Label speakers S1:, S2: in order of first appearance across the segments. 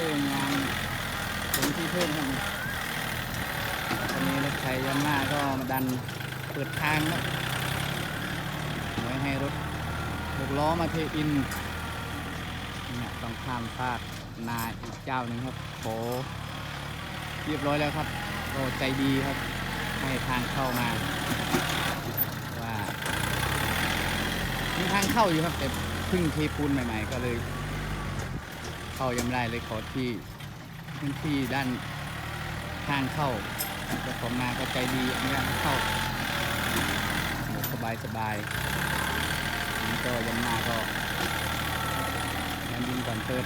S1: เรื่องงานผมที่เพิ่มครับตอนนี้รถไถยามาก็มาดันเปิดทางครับไว้ให้รถหกล้อมาเทอินเนี่ยต้องข้ามฟากนาอีกเจ้าหนึ่งครับโบเรียบร้อยแล้วครับก็ใจดีครับ ให้ทางเข้ามาว่ามีทางเข้าอยู่ครับแต่เพึ่งเทปูนใหม่ ๆ ก็เลย เข้ายังไม่ได้เลยขอที่พื้นที่ด้านทางเข้าเจ้าของนาก็ใจดีอนุญาตเข้าสบายสบายนี่ก็ยังมาก็ยังดินก่อนเปิด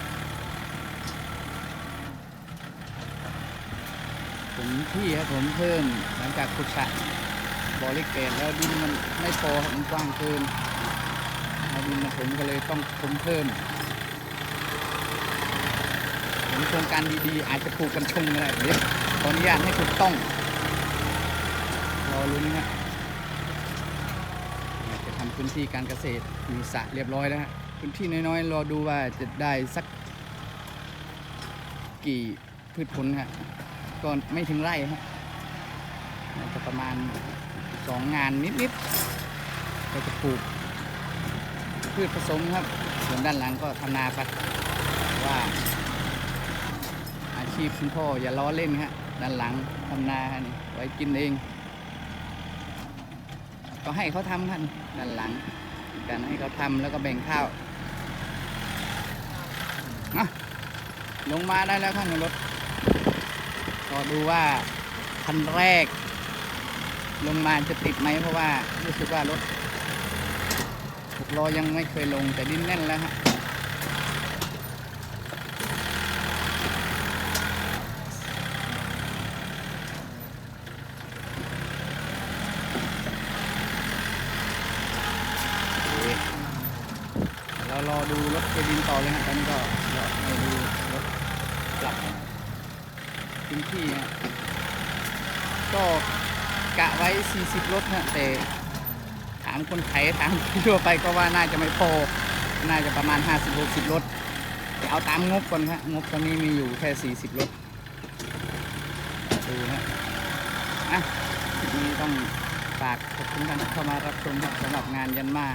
S1: ผมที่ครับผมเพิ่มหลังจากขุดสระบอเล็กเกตแล้วดินมันไม่พอมันกว้างเกินแล้วดินผมก็เลยต้องผมเพิ่ม โครงการดีๆ อาจจะปลูกกันชงก็ได้เดี๋ยวขออนุญาตให้ถูกต้องรอลุ้นฮะจะทำพื้นที่การเกษตรมีสระเรียบร้อยแล้วฮะพื้นที่น้อยๆ รอดูว่าจะได้สักกี่พืชผลฮะก็ไม่ถึงไร่ฮะจะประมาณสองงานนิดๆก็จะปลูกพืชผสมครับ ส่วนด้านหลังก็ทำนาไปว่า อาชีพคุณพ่ออย่าล้อเล่นฮะด้านหลังทำนานี่ไว้กินเอง ก็ให้เขาทำครับด้านหลังการให้เขาทำแล้วก็แบ่งข้าวนะลงมาได้แล้วครับในรถ ก็ดูว่าคันแรก ลงมาจะติดไหมเพราะว่ารู้สึกว่ารถหกล้อยังไม่เคยลงแต่ดินแน่นแล้วฮะ รอดูรถเคดินต่อเลยครับตอนนี้ก็รอดูรถกลับพื้นที่ฮะก็กะไว้ 40 รถนะแต่ถามคนไถถามทั่วไปก็ว่าน่าจะไม่พอ น่าจะประมาณ 50-60 รถเอาตามงบก่อนครับงบตอนนี้มีอยู่แค่ 40 รถดูฮะอะทีนี้ต้องฝากขอบคุณท่านเข้ามารับชมสำหรับงานยันมา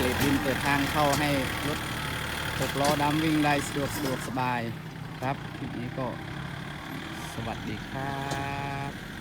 S1: เกรดดินเปิดทางเข้าให้รถหกล้อดำวิ่งได้สะดวกสะดวกสบายครับคลิปนี้ก็สวัสดีครับ